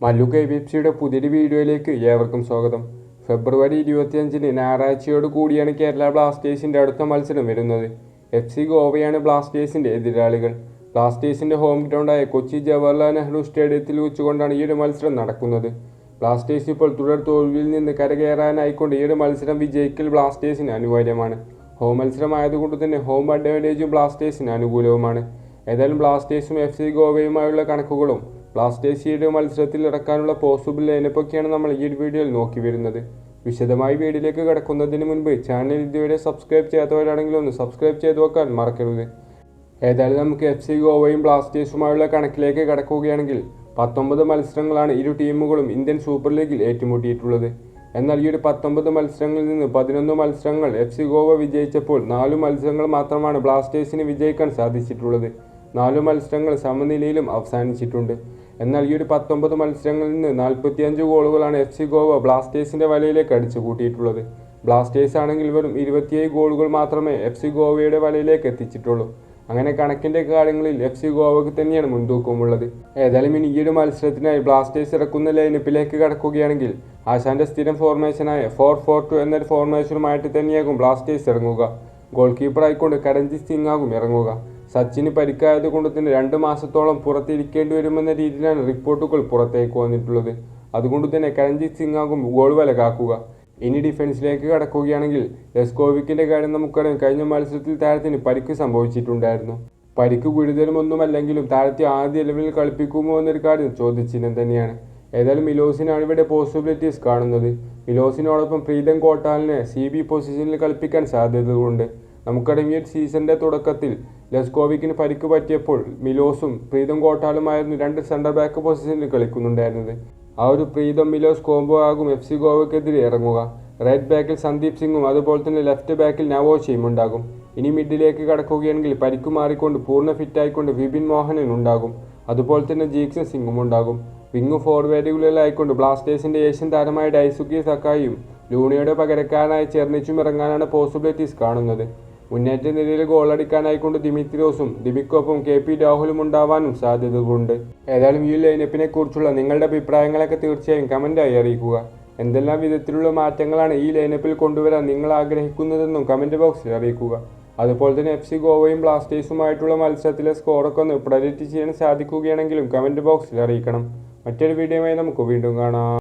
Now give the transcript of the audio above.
Mallu K B സിയുടെ പുതിയൊരു വീഡിയോയിലേക്ക് ഏവർക്കും സ്വാഗതം. ഫെബ്രുവരി ഇരുപത്തിയഞ്ചിന് ഞായറാഴ്ചയോട് കൂടിയാണ് കേരള ബ്ലാസ്റ്റേഴ്സിന്റെ അടുത്ത മത്സരം വരുന്നത്. എഫ് സി ഗോവയാണ് ബ്ലാസ്റ്റേഴ്സിന്റെ എതിരാളികൾ. ബ്ലാസ്റ്റേഴ്സിന്റെ ഹോം ഗ്രൗണ്ടായ കൊച്ചി ജവഹർലാൽ നെഹ്റു സ്റ്റേഡിയത്തിൽ വെച്ചുകൊണ്ടാണ് ഈ ഒരു മത്സരം നടക്കുന്നത്. ബ്ലാസ്റ്റേഴ്സ് ഇപ്പോൾ തുടർ തോൽവിയിൽ നിന്ന് കരകയറാനായിക്കൊണ്ട് ഈ ഒരു മത്സരം വിജയിക്കൽ ബ്ലാസ്റ്റേഴ്സിന് അനിവാര്യമാണ്. ഹോം മത്സരമായതുകൊണ്ട് തന്നെ ഹോം അഡ്വാന്റേജും ബ്ലാസ്റ്റേഴ്സിന് അനുകൂലവുമാണ്. ഏതായാലും ബ്ലാസ്റ്റേഴ്സും എഫ് സി ഗോവയുമായുള്ള കണക്കുകളും ബ്ലാസ്റ്റേഴ്സ് ഈ ഒരു മത്സരത്തിൽ ഇറക്കാനുള്ള പോസിബിൾ ലൈനപ്പൊക്കെയാണ് നമ്മൾ ഈ വീഡിയോയിൽ നോക്കി വരുന്നത്. വിശദമായി വീഡിയോയിലേക്ക് കിടക്കുന്നതിന് മുൻപ് ചാനൽ ഇതുവരെ സബ്സ്ക്രൈബ് ചെയ്യാത്തവരാണെങ്കിൽ ഒന്ന് സബ്സ്ക്രൈബ് ചെയ്ത് വെക്കാൻ മറക്കരുത്. ഏതായാലും നമുക്ക് എഫ് സി ഗോവയും ബ്ലാസ്റ്റേഴ്സുമായുള്ള കണക്കിലേക്ക് കടക്കുകയാണെങ്കിൽ പത്തൊമ്പത് മത്സരങ്ങളാണ് ഇരു ടീമുകളും ഇന്ത്യൻ സൂപ്പർ ലീഗിൽ ഏറ്റുമുട്ടിയിട്ടുള്ളത്. എന്നാൽ ഈ ഒരു പത്തൊമ്പത് മത്സരങ്ങളിൽ നിന്ന് പതിനൊന്ന് മത്സരങ്ങൾ എഫ് സി ഗോവ വിജയിച്ചപ്പോൾ നാലു മത്സരങ്ങൾ മാത്രമാണ് ബ്ലാസ്റ്റേഴ്സിന് വിജയിക്കാൻ സാധിച്ചിട്ടുള്ളത്. നാലു മത്സരങ്ങൾ സമനിലയിലും അവസാനിച്ചിട്ടുണ്ട്. എന്നാൽ ഈ ഒരു പത്തൊമ്പത് മത്സരങ്ങളിൽ നിന്ന് നാൽപ്പത്തിയഞ്ച് ഗോളുകളാണ് എഫ് സി ഗോവ ബ്ലാസ്റ്റേഴ്സിന്റെ വലയിലേക്ക് അടിച്ചു കൂട്ടിയിട്ടുള്ളത്. ബ്ലാസ്റ്റേഴ്സ് ആണെങ്കിൽ വെറും ഇരുപത്തിയേഴ് ഗോളുകൾ മാത്രമേ എഫ് സി ഗോവയുടെ വലയിലേക്ക് എത്തിച്ചിട്ടുള്ളൂ. അങ്ങനെ കണക്കിന്റെ കാര്യങ്ങളിൽ എഫ് സി ഗോവയ്ക്ക് തന്നെയാണ് മുൻതൂക്കമുള്ളത്. ഏതായാലും ഇനി ഈ ഒരു മത്സരത്തിനായി ബ്ലാസ്റ്റേഴ്സ് ഇറക്കുന്ന ലൈനപ്പിലേക്ക് കടക്കുകയാണെങ്കിൽ ആശാന്റെ സ്ഥിരം ഫോർമേഷനായ ഫോർ ഫോർ ടു എന്നൊരു ഫോർമേഷനുമായിട്ട് തന്നെയാകും ബ്ലാസ്റ്റേഴ്സ് ഇറങ്ങുക. ഗോൾ കീപ്പർ ആയിക്കൊണ്ട് കരഞ്ജിത് സിംഗ് ആകും ഇറങ്ങുക. സച്ചിന് പരിക്കായത് കൊണ്ട് തന്നെ രണ്ട് മാസത്തോളം പുറത്തിരിക്കേണ്ടി വരുമെന്ന രീതിയിലാണ് റിപ്പോർട്ടുകൾ പുറത്തേക്ക് വന്നിട്ടുള്ളത്. അതുകൊണ്ട് തന്നെ കരഞ്ജിത് സിംഗാകും ഗോൾ വല കാക്കുക. ഇനി ഡിഫൻസിലേക്ക് കടക്കുകയാണെങ്കിൽ ലെസ്കോവിക്കിന്റെ കാര്യം നമുക്കറിയാം. കഴിഞ്ഞ മത്സരത്തിൽ താരത്തിന് പരിക്ക് സംഭവിച്ചിട്ടുണ്ടായിരുന്നു. പരിക്ക് ഗുരുതരമൊന്നുമല്ലെങ്കിലും താരത്തെ ആദ്യ ലെവലിൽ കളിപ്പിക്കുമോ എന്നൊരു കാര്യം ചോദ്യചിഹ്നം തന്നെയാണ്. ഏതായാലും മിലോസിനാണ് ഇവിടെ പോസിബിലിറ്റീസ് കാണുന്നത്. മിലോസിനോടൊപ്പം പ്രീതം കോട്ടാലിനെ സി ബി പൊസിഷനിൽ കളിപ്പിക്കാൻ സാധ്യതകളുണ്ട്. നമുക്കറിയാം ഈ ഒരു സീസണിന്റെ തുടക്കത്തിൽ ലെസ്കോവിക്കിന് പരിക്ക് പറ്റിയപ്പോൾ മിലോസും പ്രീതം കോട്ടാലുമായിരുന്നു രണ്ട് സെന്റർ ബാക്ക് പൊസിഷനിൽ കളിക്കുന്നുണ്ടായിരുന്നത്. ആ ഒരു പ്രീതം മിലോസ് കോംബോ ആകും എഫ് സി ഗോവയ്ക്കെതിരെ ഇറങ്ങുക. റൈറ്റ് ബാക്കിൽ സന്ദീപ് സിംഗും അതുപോലെ തന്നെ ലെഫ്റ്റ് ബാക്കിൽ നവോഷയും ഉണ്ടാകും. ഇനി മിഡിലേക്ക് കടക്കുകയാണെങ്കിൽ പരിക്ക് മാറിക്കൊണ്ട് പൂർണ ഫിറ്റായിക്കൊണ്ട് വിപിൻ മോഹനൻ ഉണ്ടാകും. അതുപോലെ തന്നെ ജീക്സൺ സിംഗും ഉണ്ടാകും. വിങ് ഫോർവേഡുകളിലായിക്കൊണ്ട് ബ്ലാസ്റ്റേഴ്സിന്റെ ഏഷ്യൻ താരമായ ഡൈസുക്കി സക്കായും ലൂണിയുടെ പകരക്കാരനായി ചെർണിച്ചും ഇറങ്ങാനാണ് പോസിബിലിറ്റീസ് കാണുന്നത്. മുന്നേറ്റ നിരയിൽ ഗോളടിക്കാനായിക്കൊണ്ട് ദിമിത്രിയോസും ദിമിക്കൊപ്പം കെ പി രാഹുലും ഉണ്ടാവാനും സാധ്യതകളുണ്ട് ഏതായാലും ഈ ലൈനപ്പിനെ കുറിച്ചുള്ള നിങ്ങളുടെ അഭിപ്രായങ്ങളൊക്കെ തീർച്ചയായും കമന്റായി അറിയിക്കുക. എന്തെല്ലാം വിധത്തിലുള്ള മാറ്റങ്ങളാണ് ഈ ലൈനപ്പിൽ കൊണ്ടുവരാൻ നിങ്ങൾ ആഗ്രഹിക്കുന്നതെന്നും കമന്റ് ബോക്സിൽ അറിയിക്കുക. അതുപോലെ തന്നെ എഫ് സി ഗോവയും ബ്ലാസ്റ്റേഴ്സുമായിട്ടുള്ള മത്സരത്തിലെ സ്കോറൊക്കെ ഒന്ന് പ്രഡിക്റ്റ് ചെയ്യാൻ സാധിക്കുകയാണെങ്കിലും കമന്റ് ബോക്സിൽ അറിയിക്കണം. മറ്റൊരു വീഡിയോയുമായി നമുക്ക് വീണ്ടും കാണാം.